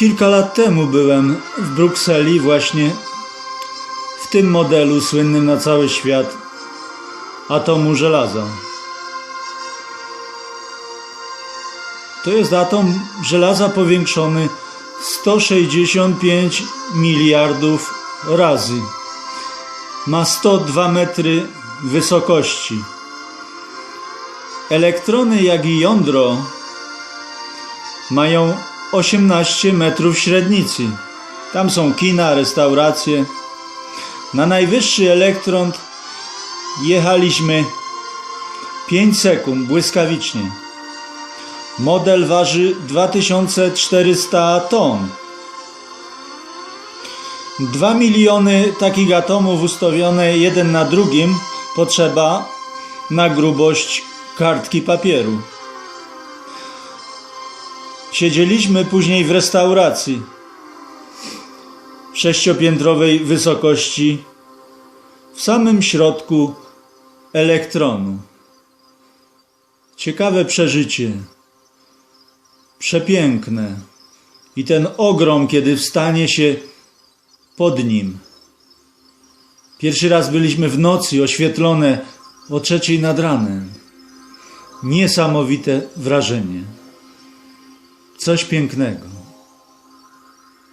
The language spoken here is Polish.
Kilka lat temu byłem w Brukseli właśnie w tym modelu słynnym na cały świat atomu żelaza. To jest atom żelaza powiększony 165 miliardów razy. Ma 102 metry wysokości. Elektrony, jak i jądro mają 18 metrów średnicy. Tam są kina, restauracje. Na najwyższy elektron jechaliśmy 5 sekund, błyskawicznie. Model waży 2400 ton. 2 miliony takich atomów ustawione jeden na drugim potrzeba na grubość kartki papieru. Siedzieliśmy później w restauracji sześciopiętrowej wysokości w samym środku elektronu. Ciekawe przeżycie, przepiękne. I ten ogrom, kiedy wstanie się pod nim. Pierwszy raz byliśmy w nocy, oświetlone o trzeciej nad ranem. Niesamowite wrażenie. Coś pięknego.